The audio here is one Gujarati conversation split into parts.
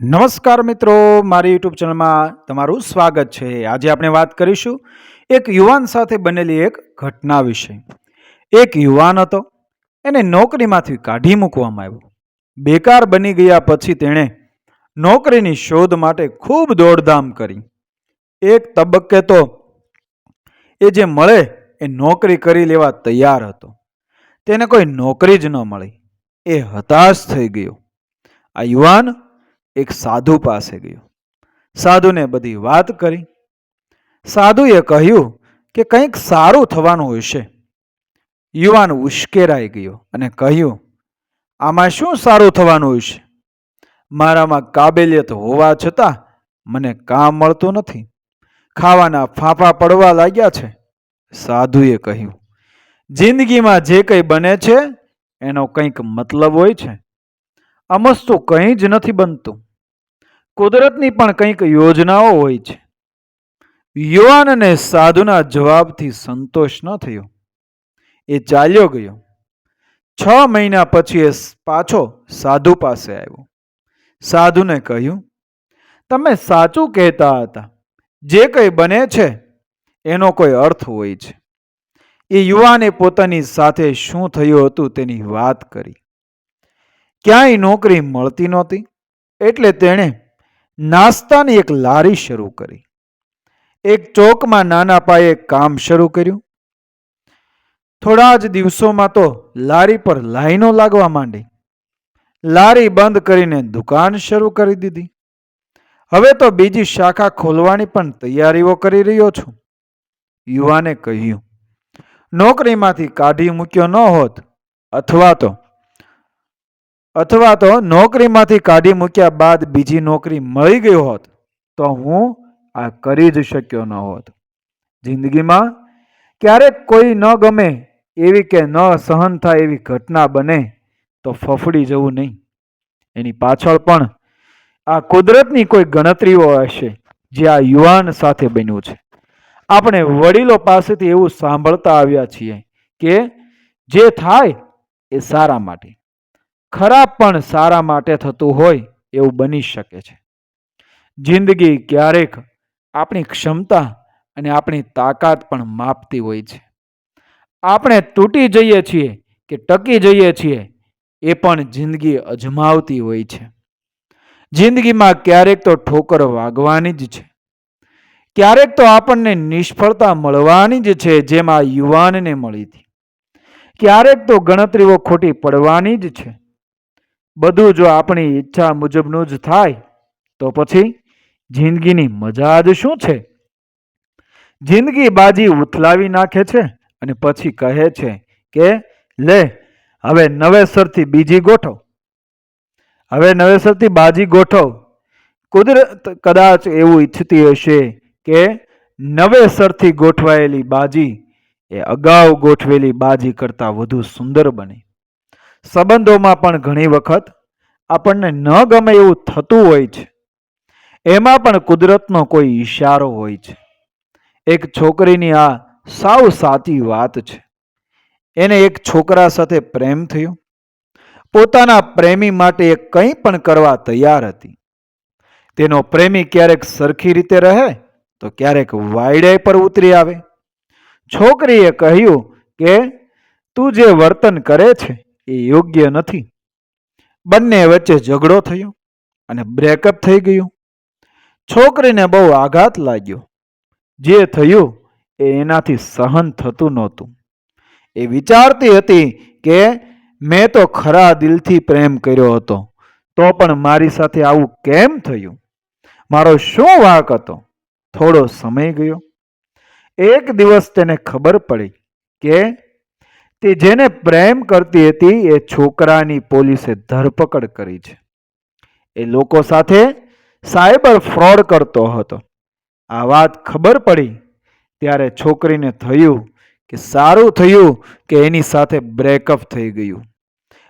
નમસ્કાર મિત્રો, મારી યુટ્યુબ ચેનલમાં તમારું સ્વાગત છે. આજે આપણે વાત કરીશું એક યુવાન સાથે બનેલી એક ઘટના વિશે. એક યુવાન હતો, એને નોકરીમાંથી કાઢી મૂકવામાં આવ્યો. બેકાર બની ગયા પછી તેણે નોકરીની શોધ માટે ખૂબ દોડધામ કરી. એક તબક્કે તો એ જે મળે એ નોકરી કરી લેવા તૈયાર હતો. તેને કોઈ નોકરી જ ન મળી. એ હતાશ થઈ ગયો. આ યુવાન એક સાધુ પાસે ગયો. સાધુને બધી વાત કરી. સાધુએ કહ્યું કે કંઈક સારું થવાનું હશે. યુવાન ઉશ્કેરાઈ ગયો અને કહ્યું, આમાં શું સારું થવાનું હશે? મારામાં કાબેલિયત હોવા છતાં મને કામ મળતું નથી. ખાવાના ફાંફા પડવા લાગ્યા છે. સાધુએ કહ્યું, જિંદગીમાં જે કંઈ બને છે, એનો કંઈક મતલબ હોય છે. અમસ્તું કંઈ જ નથી બનતું. કુદરતની પણ કંઈક યોજનાઓ હોય છે. યુવાનને સાધુના જવાબથી સંતોષ ન થયો. એ ચાલ્યો ગયો. છ મહિના પછી એ પાછો સાધુ પાસે આવ્યો. સાધુને કહ્યું, તમે સાચું કહેતા હતા. જે કંઈ બને છે, એનો કોઈ અર્થ હોય છે. એ યુવાને પોતાની સાથે શું થયું હતું તેની વાત કરી. ક્યાંય નોકરી મળતી નહોતી. એટલે તેણે નાસ્તાની એક લારી શરૂ કરી. એક ચોકમાં નાના પાયે કામ શરૂ કર્યું. થોડા જ દિવસોમાં તો લારી પર લાઈનો લાગવા માંડી. લારી બંધ કરીને દુકાન શરૂ કરી દીધી. હવે તો બીજી શાખા ખોલવાની પણ તૈયારીઓ કરી રહ્યો છું. યુવાને કહ્યું, નોકરીમાંથી કાઢી મૂક્યો ન હોત અથવા તો અથવા તો નોકરીમાંથી કાઢી મૂક્યા બાદ બીજી નોકરી મળી ગઈ હોત, તો હું આ કરી જ શક્યો ન હોત. જિંદગીમાં ક્યારેક કોઈ ન ગમે એવી કે ન સહન થાય એવી ઘટના બને, તો ફફડી જવું નહીં. એની પાછળ પણ આ કુદરતની કોઈ ગણતરીઓ હશે, જે આ યુવાન સાથે બન્યું છે. આપણે વડીલો પાસેથી એવું સાંભળતા આવ્યા છીએ કે જે થાય એ સારા માટે. ખરાબ પણ સારા માટે થતું હોય એવું બની શકે છે. જિંદગી ક્યારેક આપણી ક્ષમતા અને આપણી તાકાત પણ માપતી હોય છે. આપણે તૂટી જઈએ છીએ કે ટકી જઈએ છીએ એ પણ જિંદગી અજમાવતી હોય છે. જિંદગીમાં ક્યારેક તો ઠોકર વાગવાની જ છે. ક્યારેક તો આપણને નિષ્ફળતા મળવાની જ છે જેમ આ યુવાનને મળી હતી. ક્યારેક તો ગણતરીઓ ખોટી પડવાની જ છે. બધું જો આપણી ઈચ્છા મુજબનું જ થાય, તો પછી જિંદગીની મજા જ શું છે? જિંદગી બાજી ઉથલાવી નાખે છે અને પછી કહે છે કે, લે, હવે નવેસરથી બીજી ગોઠવ. હવે નવેસરથી બાજી ગોઠવ. કુદરત કદાચ એવું ઈચ્છતી હશે કે નવેસરથી ગોઠવાયેલી બાજી એ અગાઉ ગોઠવેલી બાજી કરતાં વધુ સુંદર બને. સંબંધોમાં પણ ઘણી વખત આપણને ન ગમે એવું થતું હોય છે. એમાં પણ કુદરતનો કોઈ ઈશારો હોય છે. એક છોકરીની આ સાવ સાચી વાત છે. એને એક છોકરા સાથે પ્રેમ થયો. પોતાના પ્રેમી માટે એ કંઈ પણ કરવા તૈયાર હતી. તેનો પ્રેમી ક્યારેક સરખી રીતે રહે તો ક્યારેક વાયડે પર ઉતરી આવે. છોકરીએ કહ્યું કે, તું જે વર્તન કરે છે એ યોગ્ય નથી. બંને વચ્ચે ઝઘડો થયો અને બ્રેકઅપ થઈ ગયું. છોકરીને બહુ આઘાત લાગ્યો. જે થયું એ એનાથી સહન થતું નહોતું. એ વિચારતી હતી કે મેં તો ખરા દિલથી પ્રેમ કર્યો હતો, તો પણ મારી સાથે આવું કેમ થયું? મારો શું વાંક હતો? થોડો સમય ગયો. એક દિવસ તેને ખબર પડી કે તે જેને પ્રેમ કરતી હતી એ છોકરાની પોલીસે ધરપકડ કરી છે. એ લોકો સાથે સાયબર ફ્રોડ કરતો હતો. આ વાત ખબર પડી ત્યારે છોકરીને થયું કે સારું થયું કે એની સાથે બ્રેકઅપ થઈ ગયું.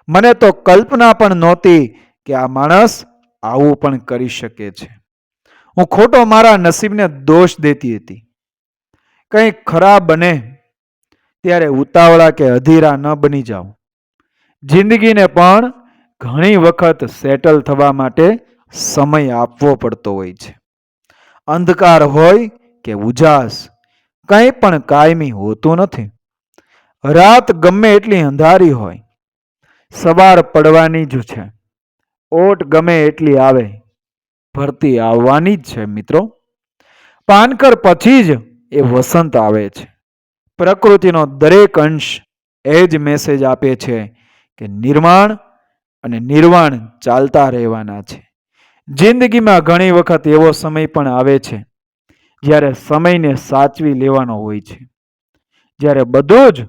મને તો કલ્પના પણ નહોતી કે આ માણસ આવું પણ કરી શકે છે. હું ખોટો મારા નસીબને દોષ દેતી હતી. કંઈ ખરાબ બને ત્યારે ઉતાવળા કે અધીરા ન બની જાઓ. જિંદગીને પણ ઘણી વખત સેટલ થવા માટે સમય આપવો પડતો હોય છે. અંધકાર હોય કે ઉજાસ, કંઈ પણ કાયમી હોતું નથી. રાત ગમે એટલી અંધારી હોય, સવાર પડવાની જ છે. ઓટ ગમે એટલી આવે, ભરતી આવવાની જ છે મિત્રો. પાનકર પછી જ એ વસંત આવે છે. પ્રકૃતિનો દરેક અંશ એ જ મેસેજ આપે છે કે નિર્માણ અને નિર્વાણ ચાલતા રહેવાના છે. જિંદગીમાં ઘણી વખત એવો સમય પણ આવે છે જ્યારે સમયને સાચવી લેવાનો હોય છે. જ્યારે બધું જ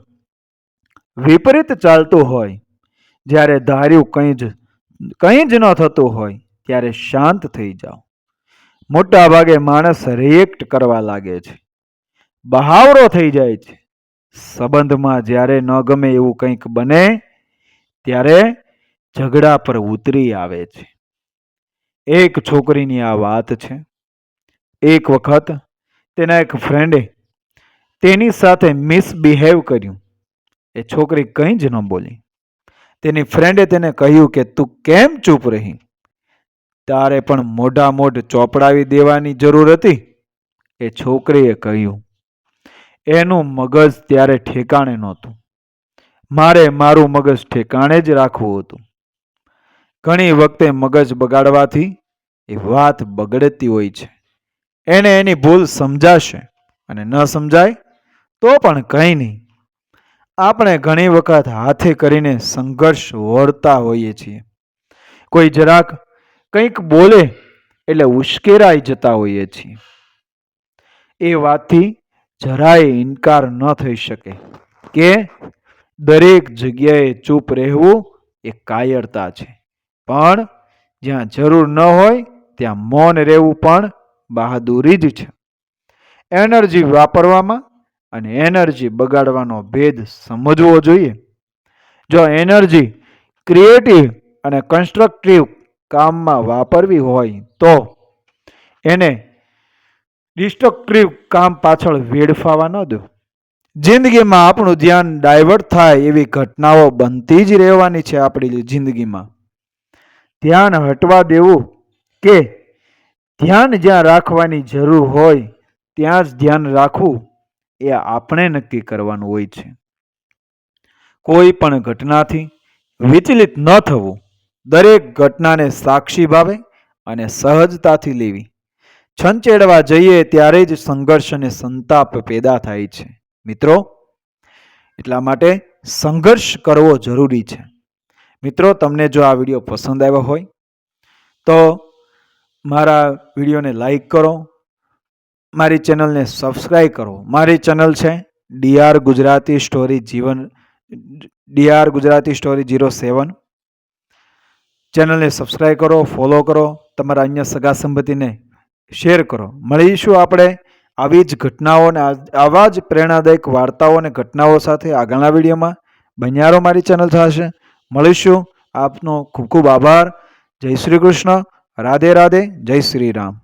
વિપરીત ચાલતું હોય, જ્યારે ધાર્યું કંઈ જ કંઈ જ ન થતું હોય, ત્યારે શાંત થઈ જાઓ. મોટા ભાગે માણસ રિએક્ટ કરવા લાગે છે. બહાવરો થઈ જાય છે. સંબંધમાં જ્યારે ન ગમે એવું કંઈક બને, ત્યારે ઝઘડા પર ઉતરી આવે છે. એક છોકરીની આ વાત છે. એક વખત તેના એક ફ્રેન્ડે તેની સાથે મિસબિહેવ કર્યું. એ છોકરી કંઈ જ ન બોલી. તેની ફ્રેન્ડે તેને કહ્યું કે, તું કેમ ચૂપ રહી? તારે પણ મોઢા મોઢ ચોપડાવી દેવાની જરૂર હતી. એ છોકરીએ કહ્યું એનું મગજ ત્યારે ઠેકાણે નહોતું. મારે મારું મગજ ઠેકાણે જ રાખવું હતું. ઘણી વખતે મગજ બગાડવાથી એ વાત બગડતી હોય છે. એને એની ભૂલ સમજાશે અને ન સમજાય તો પણ કંઈ નહીં. આપણે ઘણી વખત હાથે કરીને સંઘર્ષ વળતા હોઈએ છીએ. કોઈ જરાક કંઈક બોલે એટલે ઉશ્કેરાઈ જતા હોઈએ છીએ. એ વાતથી જરાય ઇનકાર ન થઈ શકે. કે દરેક જગ્યાએ ચૂપ રહેવું એ કાયરતા છે. પણ જ્યાં જરૂર ન હોય, ત્યાં મૌન રહેવું પણ બહાદુરી જ છે. એનર્જી વાપરવામાં અને એનર્જી બગાડવાનો ભેદ સમજવો જોઈએ. જો એનર્જી ક્રિએટિવ અને કન્સ્ટ્રક્ટિવ કામમાં વાપરવી હોય તો એને ડિસ્ટ્રક્ટિવ કામ પાછળ વેડફાવા ન દો. જિંદગીમાં આપણું ધ્યાન ડાયવર્ટ થાય એવી ઘટનાઓ બનતી જ રહેવાની છે આપણી જિંદગીમાં. ધ્યાન હટવા દેવું કે ધ્યાન જ્યાં રાખવાની જરૂર હોય ત્યાં જ ધ્યાન રાખવું એ આપણે નક્કી કરવાનું હોય છે. કોઈ પણ ઘટનાથી વિચલિત ન થવું. દરેક ઘટનાને સાક્ષી ભાવે અને સહજતાથી લેવી. છંચેડવા જઈએ ત્યારે જ સંઘર્ષ અને સંતાપ પેદા થાય છે. મિત્રો, એટલા માટે સંઘર્ષ કરવો જરૂરી છે. મિત્રો, તમને જો આ વીડિયો પસંદ આવ્યો હોય, તો મારા વિડીયોને લાઈક કરો, મારી ચેનલને સબસ્ક્રાઈબ કરો. મારી ચેનલ છે ડીઆર ગુજરાતી સ્ટોરી જીવન, DR Gujarati story zero seven. ચેનલને સબસ્ક્રાઈબ કરો, ફોલો કરો, તમારા અન્ય સગા સંબંધીને શેર કરો. મળીશું આપણે આવી જ ઘટનાઓ અને આવા જ પ્રેરણાદાયક વાર્તાઓ અને ઘટનાઓ સાથે આગળના વિડીયોમાં. બન્યારો મારી ચેનલ થશે. મળીશું. આપનો ખૂબ ખૂબ આભાર. જય શ્રી કૃષ્ણ. રાધે રાધે. જય શ્રી રામ.